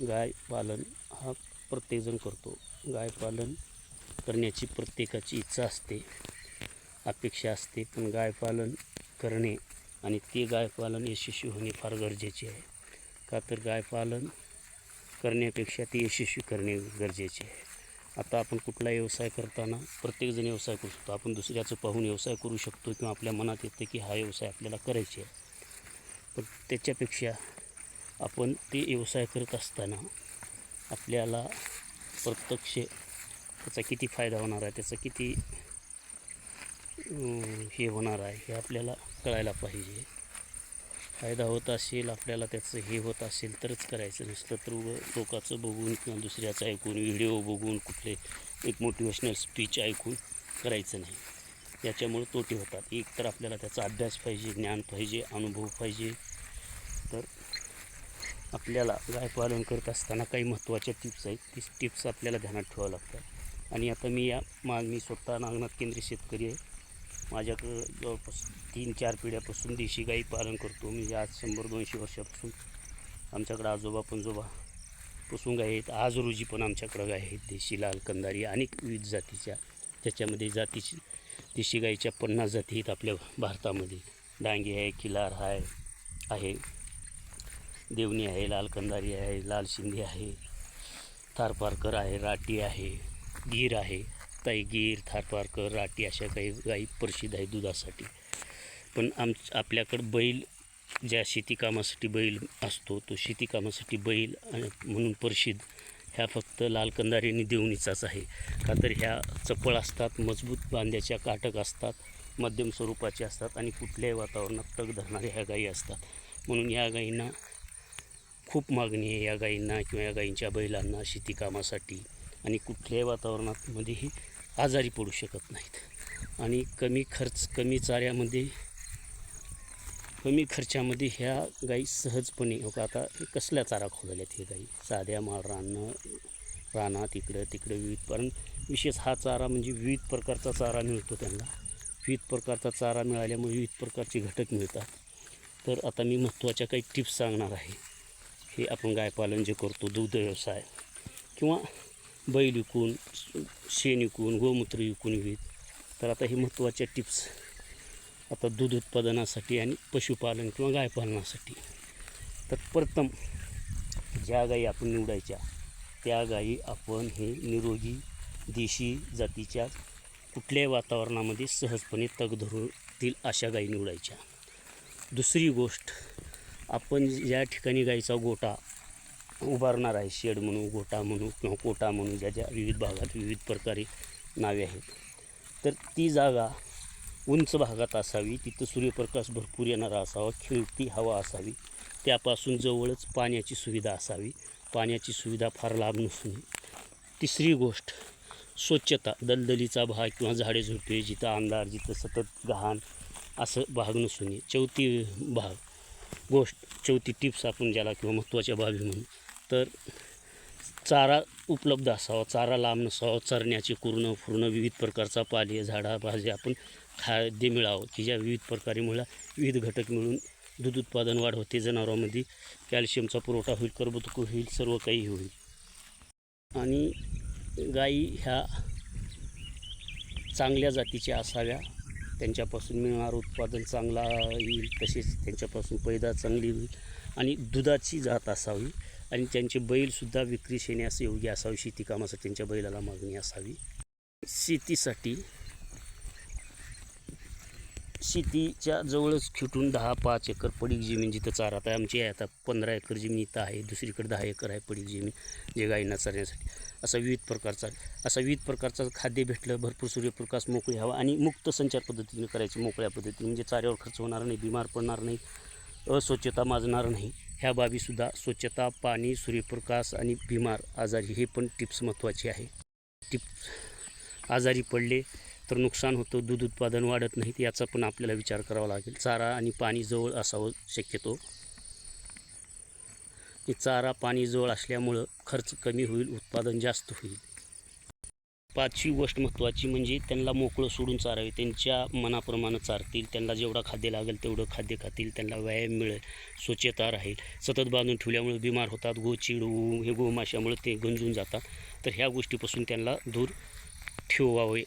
गाय पालन हा प्रत्येकजण करतो. गाय पालन करण्याची प्रत्येकाची इच्छा असते अपेक्षा असते पण गाय पालन करणे आणि ते गाय पालन यशस्वी होणे फार गरजेचे आहे. का तर गाय पालन करण्यापेक्षा ते यशस्वी करणे गरजेचे आहे. आता आपण कुठला व्यवसाय करताना प्रत्येकजण व्यवसाय करू शकतो. आपण दुसऱ्याचं पाहून व्यवसाय करू शकतो किंवा आपल्या मनात येतं की हा व्यवसाय आपल्याला करायचे आहे. पण त्याच्यापेक्षा आपण ते व्यवसाय करत असताना आपल्याला प्रत्यक्ष त्याचा किती फायदा होणार आहे त्याचा किती हे होणार आहे हे आपल्याला कळायला पाहिजे. फायदा होत असेल आपल्याला त्याचं हे होत असेल तरच करायचं. नसतं तर लोकाचं बघून किंवा दुसऱ्याचं ऐकून व्हिडिओ बघून कुठले एक मोटिवेशनल स्पीच ऐकून करायचं नाही. याच्यामुळे तोटे होतात. एक तर आपल्याला त्याचा अभ्यास पाहिजे ज्ञान पाहिजे अनुभव पाहिजे. तर आपल्याला गाय पालन करत असताना काही महत्त्वाच्या टिप्स आहेत. ती टिप्स आपल्याला ध्यानात ठेवावं लागतात. आणि आता मी या मा मी स्वतः नागनाथ केंद्रीय शेतकरी आहे. माझ्याकडं जवळपास तीन चार पिढ्यापासून देशी गाई पालन करतो. मी आज शंभर दोनशे वर्षापासून आमच्याकडं आजोबा पंजोबा पासून गाय आहेत. आज रोजी पण आमच्याकडं गाय आहेत. देशी लाल कंदारी अनेक विविध जातीच्या त्याच्यामध्ये जातीची देशी गाईच्या पन्नास जाती आहेत आपल्या भारतामध्ये. डांगी आहे किलार आहे आहे. देवणी आहे लाल कंदारी आहे लाल शिंदी आहे थारपारकर आहे राटी आहे गीर आहे. काही गीर थारपारकर राटी अशा काही गाई प्रसिद्ध आहे दुधासाठी. पण आम आपल्याकडं बैल ज्या शेतीकामासाठी बैल असतो तो शेतीकामासाठी बैल म्हणून प्रसिद्ध. ह्या फक्त लाल कंदारी आणि देवणीचाच आहे. का तर ह्या चपळ असतात मजबूत बांध्याच्या काटक असतात मध्यम स्वरूपाचे असतात आणि कुठल्याही वातावरणात तग धरणाऱ्या ह्या गायी असतात. म्हणून या गायींना खूप मागणी आहे या गायींना किंवा या गायींच्या बैलांना शेती कामासाठी. आणि कुठल्याही वातावरणामध्येही म्हणजे आजारी पडू शकत नाहीत. आणि कमी खर्च कमी चाऱ्यामध्ये कमी खर्चामध्ये ह्या गाई सहजपणे हो का आता कसल्या चारा खोदल्यात हे गाई साध्या माळ रानं रानात इकडं तिकडं विविध कारण विशेष हा चारा म्हणजे विविध प्रकारचा चारा मिळतो त्यांना. विविध प्रकारचा चारा मिळाल्यामुळे विविध प्रकारचे घटक मिळतात. तर आता मी महत्त्वाच्या काही टिप्स सांगणार आहे. की आपण गायपालन जे करतो दुग्ध व्यवसाय किंवा बैल विकून शेण विकून गोमूत्र विकून विविध तर आता हे महत्त्वाच्या टिप्स आता दूध उत्पादनासाठी आणि पशुपालन किंवा गायपालनासाठी. तर प्रथम ज्या गायी आपण निवडायच्या त्या गायी आपण हे निरोगी देशी जातीच्या कुठल्याही वातावरणामध्ये सहजपणे तग धरतील अशा गायी निवडायच्या. दुसरी गोष्ट आपण ज्या ठिकाणी गाईचा गोटा उभारणार आहे. शेड म्हणू गोटा म्हणू किंवा कोटा म्हणू ज्या ज्या विविध भागात विविध प्रकारे नावे आहेत. तर ती जागा उंच भागात असावी तिथं सूर्यप्रकाश भरपूर येणारा असावा खेळती हवा असावी त्यापासून जवळच पाण्याची सुविधा असावी. पाण्याची सुविधा फार लाभ नसून. तिसरी गोष्ट स्वच्छता दलदलीचा भाग किंवा झाडे झुडपे जिथं अंधार जिथं सतत घाण असं भाग नसून. चौथी भाग गोष्ट चौथी टिप्स आपण ज्याला किंवा महत्त्वाच्या बाबी म्हणून. तर चारा उपलब्ध असावा चारा लांब नसावा चरण्याचे कुरणं फुरणं विविध प्रकारचा पाले झाडा भाज्या आपण खाद्य मिळावं. की ज्या विविध प्रकारे मिळा विविध घटक मिळून दूध उत्पादन वाढ होते जनावरांमध्ये कॅल्शियमचा पुरवठा होईल कर्बोदक होईल सर्व काही होईल. आणि गायी ह्या चांगल्या जातीच्या असाव्या. त्यांच्यापासून मिळणारं उत्पादन चांगला येईल तसेच त्यांच्यापासून पैदा चांगली होईल आणि दुधाची जात असावी आणि त्यांचे बैलसुद्धा विक्रीस येण्यास योग्य असावी शेती कामासाठी त्यांच्या बैलाला मागणी असावी. शेतीसाठी शेतीच्या जवळच खिटून दहा पाच एकर पडीक जमीन जिथं चारात आहे आमची आहे आता पंधरा एकर जमीन इथं आहे दुसरीकडे दहा एकर आहे पडीक जमीन जे गायींना चरण्यासाठी. असा विविध प्रकारचा असा विविध प्रकारचं खाद्य भेटलं भरपूर सूर्यप्रकाश मोकळी हवा आणि मुक्त संचार पद्धतीने करायची मोकळ्या पद्धतीने. म्हणजे चाऱ्यावर खर्च होणार नाही बिमार पडणार नाही अस्वच्छता माजणार नाही. ह्या बाबीसुद्धा स्वच्छता पाणी सूर्यप्रकाश आणि बिमार आजारी हे पण टिप्स महत्त्वाचे आहे. टिप्स. आजारी पडले तर नुकसान होतं दूध उत्पादन वाढत नाहीत याचा पण आपल्याला विचार करावा लागेल. चारा आणि पाणी जवळ असावं शक्यतो. चारा पाणी जवळ असल्यामुळं खर्च कमी होईल उत्पादन जास्त होईल. पाचवी गोष्ट महत्त्वाची म्हणजे त्यांना मोकळं सोडून चारावे. त्यांच्या मनाप्रमाणे चारतील त्यांना जेवढं खाद्य लागेल तेवढं खाद्य खातील त्यांना व्यायाम मिळेल स्वच्छता राहील. सतत बांधून ठेवल्यामुळे बिमार होतात गोचिड हे गोमाशामुळे ते गंजून जातात. तर ह्या गोष्टीपासून त्यांना दूर ठेवावे.